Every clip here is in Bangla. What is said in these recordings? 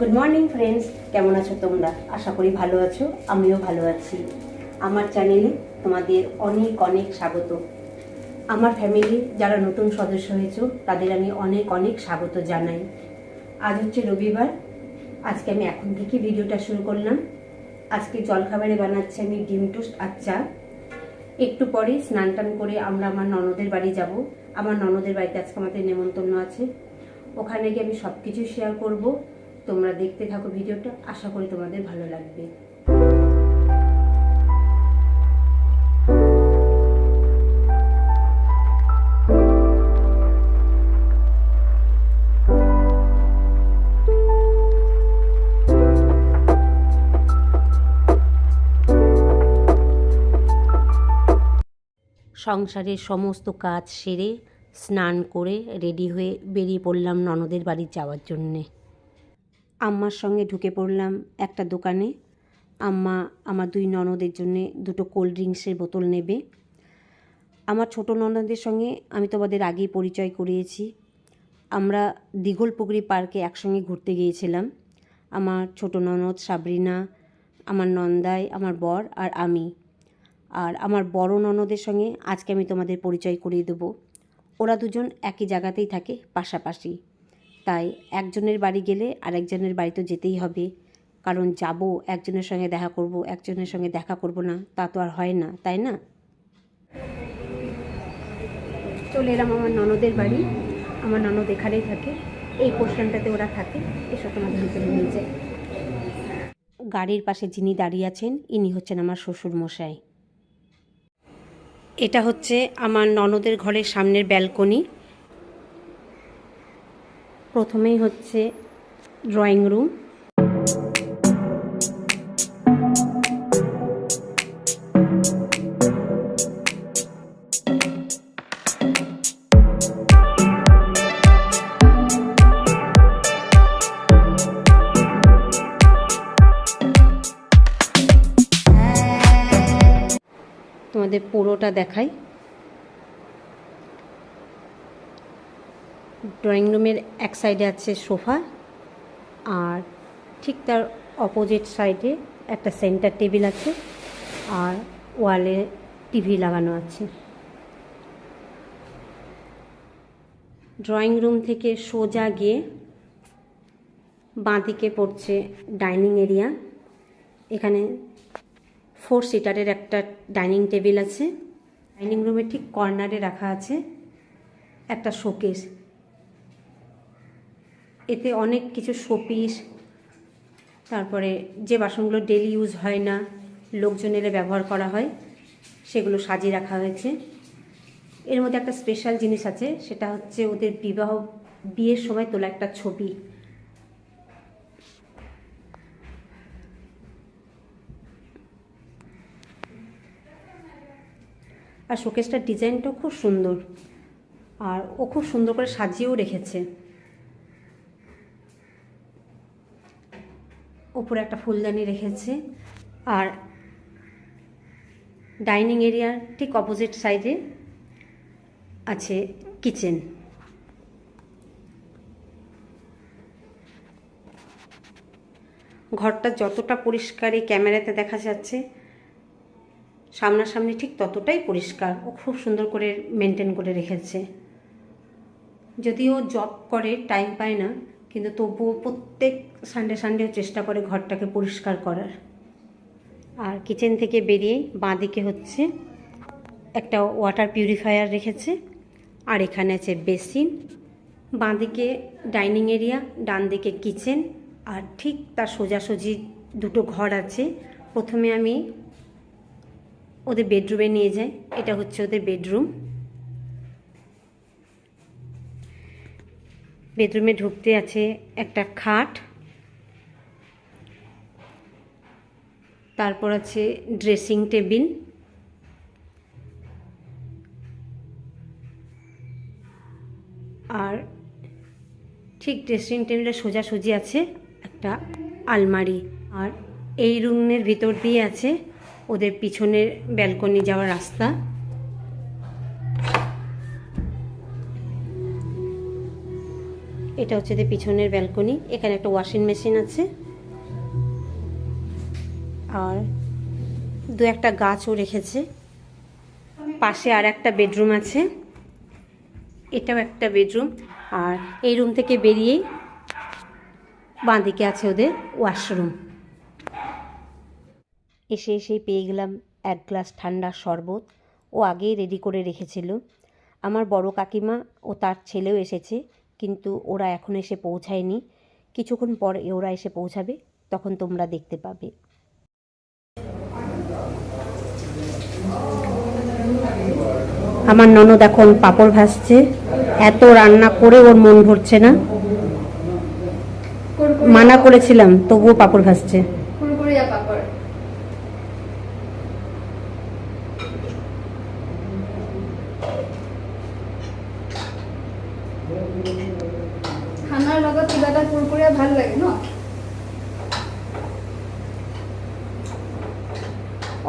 গুড মর্নিং ফ্রেন্ডস কেমন আছো তোমরা? আশা করি ভালো আছো। আমিও ভালো আছি। আমার চ্যানেলে তোমাদের অনেক অনেক স্বাগত। আমার ফ্যামিলি যারা নতুন সদস্য হয়েছ, তাদের আমি অনেক অনেক স্বাগত জানাই। আজ হচ্ছে রবিবার। আজকে আমি এখন থেকে ভিডিওটা শুরু করলাম। আজকে জলখাবারে বানাচ্ছি আমি ডিম টোস্ট আর চা। একটু পরে স্নান টান করে আমরা আমার ননদের বাড়ি যাব। আমার ননদের বাড়িতে আজকে আমাদের নেমন্তন্ন আছে। ওখানে গিয়ে আমি সব কিছু শেয়ার করব। তোমরা দেখতে থাকো ভিডিওটা, আশা করি তোমাদের ভালো লাগবে। সংসারের সমস্ত কাজ সেরে, স্নান করে রেডি হয়ে বেরিয়ে পড়লাম ননদের বাড়ি যাওয়ার জন্যে। আম্মার সঙ্গে ঢুকে পড়লাম একটা দোকানে। আম্মা আমার দুই ননদের জন্যে দুটো কোল্ড ড্রিঙ্কসের বোতল নেবে। আমার ছোট ননদের সঙ্গে আমি তোমাদের আগেই পরিচয় করিয়েছি। আমরা দিঘলপুকুরি পার্কে একসঙ্গে ঘুরতে গিয়েছিলাম। আমার ছোট ননদ সাবরিনা, আমার নন্দাই, আমার বর আর আমি। আর আমার বড় ননদের সঙ্গে আজকে আমি তোমাদের পরিচয় করিয়ে দেবো। ওরা দুজন একই জায়গাতেই থাকে, পাশাপাশি। তাই একজনের বাড়ি গেলে আরেকজনের বাড়ি তো যেতেই হবে। কারণ যাব, একজনের সঙ্গে দেখা করব, একজনের সঙ্গে দেখা করব না, তা তো আর হয় না, তাই না? চলে এলাম আমার ননদের বাড়ি। আমার ননদ এখানেই থাকে। এই পোর্শনটাতে ওরা থাকে। এসব তোমাদের ভিতরে নিয়ে যায় গাড়ির পাশে যিনি দাঁড়িয়ে আছেন, ইনি হচ্ছেন আমার শ্বশুর মশাই এটা হচ্ছে আমার ননদের ঘরের সামনের ব্যালকনি। প্রথমেই হচ্ছে ড্রয়িং রুম তোমাদের পুরোটা দেখাই। ড্রয়িং রুমের এক সাইডে আছে সোফা আর ঠিক তার অপোজিট সাইডে একটা সেন্টার টেবিল আছে আর ওয়ালে টিভি লাগানো আছে। ড্রয়িং রুম থেকে সোজা গিয়ে বাঁদিকে পড়ছে ডাইনিং এরিয়া। এখানে ফোর সিটারের একটা ডাইনিং টেবিল আছে। ডাইনিং রুমের ঠিক কর্নারে রাখা আছে একটা শোকেস। এতে অনেক কিছু শোপিস, তারপরে যে বাসনগুলো ডেলি ইউজ হয় না, লোকজন এলে ব্যবহার করা হয়, সেগুলো সাজিয়ে রাখা হয়েছে। এর মধ্যে একটা স্পেশাল জিনিস আছে, সেটা হচ্ছে ওদের বিবাহ, বিয়ের সময় তোলা একটা ছবি। আর শোকেসটার ডিজাইনটাও খুব সুন্দর, আর ও খুব সুন্দর করে সাজিয়েও রেখেছে। ওপরে একটা ফুলদানি রেখেছে। আর ডাইনিং এরিয়ার ঠিক অপোজিট সাইডে আছে কিচেন। ঘরটা যতটা পরিষ্কার এই ক্যামেরাতে দেখা যাচ্ছে, সামনাসামনি ঠিক ততটাই পরিষ্কার। ও খুব সুন্দর করে মেনটেন করে রেখেছে। যদিও জব করে টাইম পায় না কিন্তু তবুও প্রত্যেক সানডে সানডেও চেষ্টা করে ঘরটাকে পরিষ্কার করার। আর কিচেন থেকে বেরিয়ে বাঁদিকে হচ্ছে একটা ওয়াটার পিউরিফায়ার রেখেছে। আর এখানে আছে বেসিন বাঁদিকে ডাইনিং এরিয়া ডান দিকে কিচেন আর ঠিক তার সোজাসুজি দুটো ঘর আছে। প্রথমে আমি ওদের বেডরুমে নিয়ে যাই। এটা হচ্ছে ওদের বেডরুম বেডরুমে ঢুকতে আছে একটা খাট। তারপর আছে ড্রেসিং টেবিল। আর ঠিক ড্রেসিং টেবিলে সোজাসুজি আছে একটা আলমারি। আর এই রুমের ভিতর দিয়ে আছে ওদের পিছনের ব্যালকনি যাওয়ার রাস্তা। এটা হচ্ছে পিছনের ব্যালকনি এখানে একটা ওয়াশিং মেশিন আছে। আর দু একটা গাছও রেখেছে। পাশে আর একটা বেডরুম আছে। এটাও একটা বেডরুম আর এই রুম থেকে বেরিয়েই বাঁদিকে আছে ওদের ওয়াশরুম এসে এসেই পেয়ে গেলাম এক গ্লাস ঠান্ডা শরবত। ও আগেই রেডি করে রেখেছিল। আমার বড় কাকিমা ও তার ছেলেও এসেছে। কিন্তু ওরা এখন এসে পৌঁছায়নি। কিছুক্ষণ পর ওরা এসে পৌঁছাবে তখন তোমরা দেখতে পাবে। আমার ননদ এখন পাপড় ভাসছে এত রান্না করে ওর মন ভরছে না। মানা করেছিলাম তবুও পাপড় ভাসছে কুরকুরিয়া পাপড় খানাৰ লগত কিবা এটা কুৰকুৰিয়া ভালো লাগে ন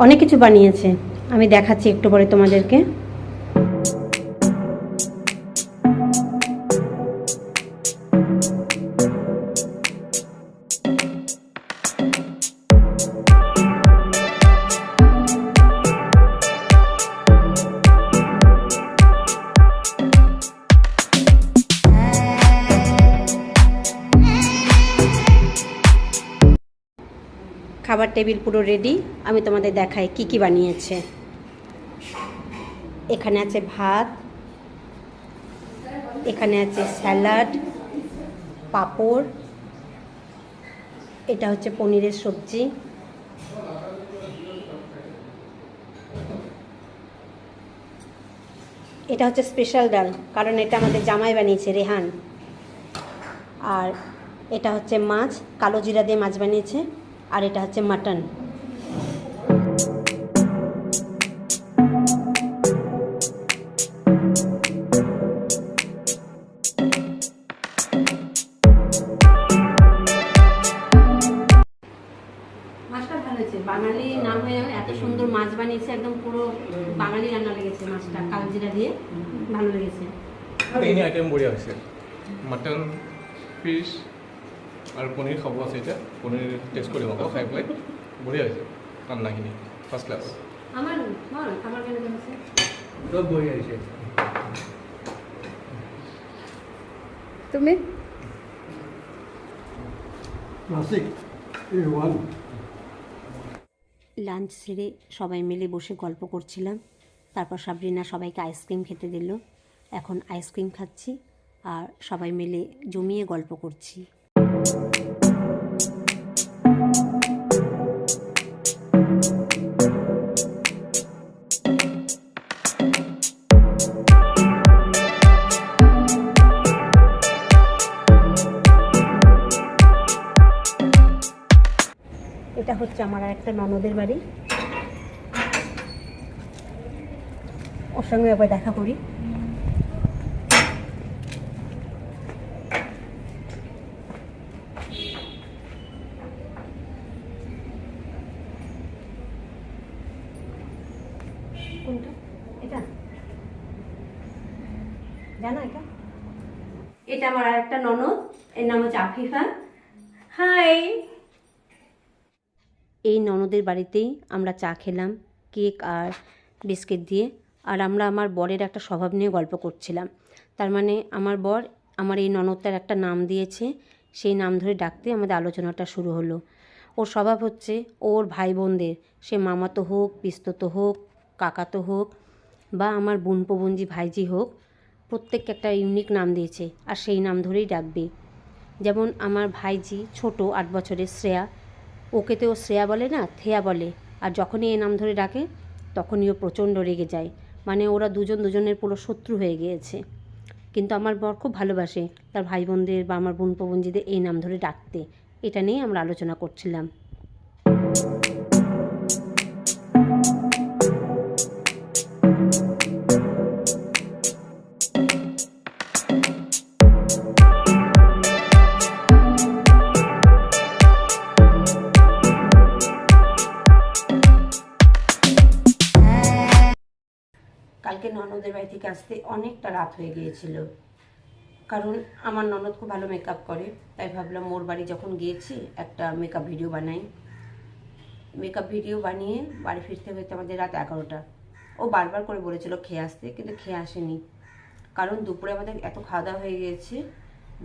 অনেক কিছু বানিয়েছে। আমি দেখাচ্ছি একটু পরে তোমাদেরকে। খাবার টেবিল পুরো রেডি আমি তোমাদের দেখাই কি কি বানিয়েছে। এখানে আছে ভাত, এখানে আছে স্যালাড, পাঁপড়, এটা হচ্ছে পনিরের সবজি। এটা হচ্ছে স্পেশাল ডাল, কারণ এটা আমাদের জামাই বানিয়েছে, রেহান। আর এটা হচ্ছে মাছ, কালো জিরা দিয়ে মাছ বানিয়েছে। আর এটা হচ্ছে মাটন। মাছটা ভালো হয়েছে। বাঙালি নাম হয়ে এত সুন্দর মাছ বানিয়েছে একদম পুরো বাঙালি রান্না লেগেছে মাছটা কালজিরা দিয়ে ভালো লেগেছে। আইটেম মাটন ফিছ আৰু পনীৰ খাব আছে এতিয়া। পনীৰ টেষ্ট কৰিম আকৌ খাই পেলাই বঢ়িয়া হৈছে ঠাণ্ডাখিনি ফাৰ্ষ্ট ক্লাছ আমার বল আমার কেন হয়েছে সব বই আছে তুমি? ক্লাসিক এ ওয়ান লাঞ্চ সেরে সবাই মিলে বসে গল্প করছিলাম। তারপর সাবরিনা সবাইকে আইসক্রিম খেতে দিল। এখন আইসক্রিম খাচ্ছি আর সবাই মিলে জমিয়ে গল্প করছি। এটা হচ্ছে আমার একটা ননদের বাড়ি। ওর সঙ্গে একবার দেখা করি কোনটা এটা জানো এটা এটা আমার আর একটা ননদ, এর নাম হচ্ছে আফিফা। হাই এই ননদের বাড়িতেই আমরা চা খেলাম, কেক আর বিস্কিট দিয়ে, আর আমরা আমার বরের একটা স্বভাব নিয়ে গল্প করছিলাম। তার মানে আমার বর আমার এই ননদটার একটা নাম দিয়েছে, সেই নাম ধরে ডাকতে আমাদের আলোচনাটা শুরু হলো। ওর স্বভাব হচ্ছে ওর ভাই বোনদের সে মামাতো হোক, পিস্ততো হোক, কাকাতো হোক, বা আমার বোনজি ভাইজি হোক প্রত্যেককে একটা ইউনিক নাম দিয়েছে, আর সেই নাম ধরেই ডাকবে। যেমন আমার ভাইজি ছোট আট বছরের শ্রেয়া ওকে তো শ্রেয়া বলে না, থেয়া বলে। আর যখনই এই নাম ধরে ডাকে, তখনই ও প্রচণ্ড রেগে যায়। মানে ওরা দুজন দুজনের পুরো শত্রু হয়ে গিয়েছে। কিন্তু আমার বর খুব ভালোবাসে, তার ভাই বোনদের বা আমার বোন বোনজিদের এই নাম ধরে ডাকতে। এটা নিয়েই আমরা আলোচনা করছিলাম। থেকে আসতে অনেকটা রাত হয়ে গিয়েছিল। কারণ আমার ননদ খুব ভালো মেকআপ করে, তাই ভাবলাম মোর বাড়ি যখন গিয়েছি একটা মেকআপ ভিডিও বানাই। মেকআপ ভিডিও বানিয়ে বাড়ি ফিরতে হইতে আমাদের রাত এগারোটা। ও বারবার করে বলেছিল খেয়ে আসতে, কিন্তু খেয়ে আসেনি। কারণ দুপুরে আমাদের এত খাওয়া দাওয়া হয়ে গিয়েছে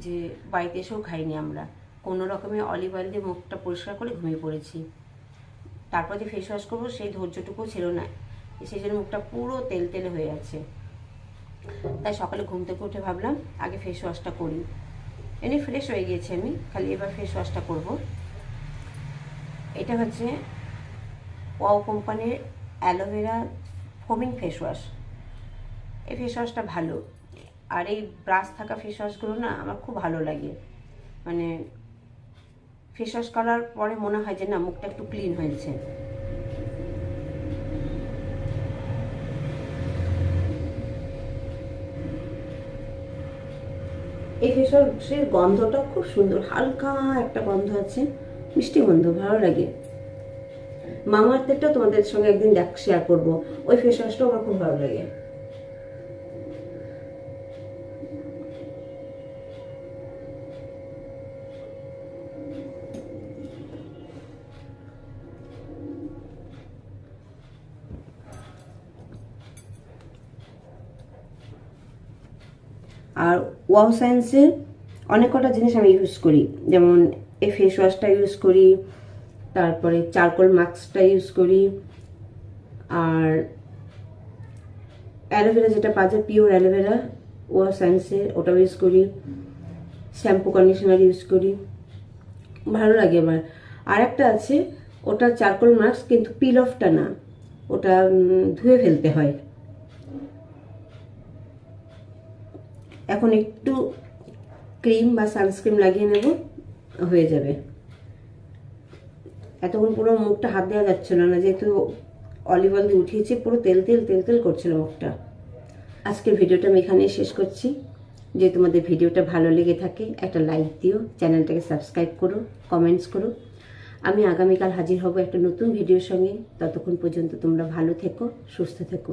যে বাড়িতে এসেও খাইনি আমরা। কোনো রকমে অলিভ অয়েল দিয়ে মুখটা পরিষ্কার করে ঘুমিয়ে পড়েছি। তারপর যে ফেস ওয়াশ করব, সেই ধৈর্যটুকুও ছিল না। সেই জন্য মুখটা পুরো তেল তেলে হয়ে আছে। তাই সকালে ঘুম থেকে উঠে ভাবলাম, আগে ফেস ওয়াশটা করি। এমনি ফ্রেশ হয়ে গিয়েছি আমি, খালি এবার ফেস ওয়াশটা করব। এটা হচ্ছে ওয়াও কোম্পানির aloe vera foaming face wash এই ফেস ওয়াশটা ভালো। আর এই ব্রাশ থাকা ফেস ওয়াশগুলো না আমার খুব ভালো লাগে। মানে ফেস ওয়াশ করার পরে মনে হয় যে না, মুখটা একটু ক্লিন হয়েছে। এই ফেস গন্ধটা খুব সুন্দর, হালকা একটা গন্ধ আছে। মিষ্টি গন্ধ, ভালো লাগে। মামার তেলটাও তোমাদের সঙ্গে একদিন দেখ শেয়ার করব। ওই ফেস ওয়াশটাও আমার খুব ভালো লাগে। আর ওয়াও সায়েন্সের অনেক কটা জিনিস আমি ইউজ করি। যেমন এই ফেস ওয়াশটা ইউজ করি, তারপরে চারকোল মাস্কটা ইউজ করি, আর অ্যালোভেরা যেটা পাওয়া যায় পিওর অ্যালোভেরা, ওয়াও সায়েন্সের ওটাও ইউজ করি। শ্যাম্পু কন্ডিশনার ইউজ করি। ভালো লাগে আমার। আর একটা আছে, ওটা চারকোল মাস্ক কিন্তু পিল অফটা না, ওটা ধুয়ে ফেলতে হয়। এখন একটু ক্রিম বা সানস্ক্রিন লাগিয়ে নেব, হয়ে যাবে। এতক্ষণ পুরো মুখটা হাত দেওয়া যাচ্ছিল না, যেহেতু অলিভ অয়েল দিয়ে উঠিয়েছি, পুরো তেল তেল তেল তেল করছিল মুখটা। আজকের ভিডিওটা আমি এখানেই শেষ করছি। যে তোমাদের ভিডিওটা ভালো লেগে থাকে, একটা লাইক দিও, চ্যানেলটাকে সাবস্ক্রাইব করো কমেন্টস করো। আমি আগামীকাল হাজির হব একটা নতুন ভিডিওর সঙ্গে। ততক্ষণ পর্যন্ত তোমরা ভালো থেকো, সুস্থ থেকো।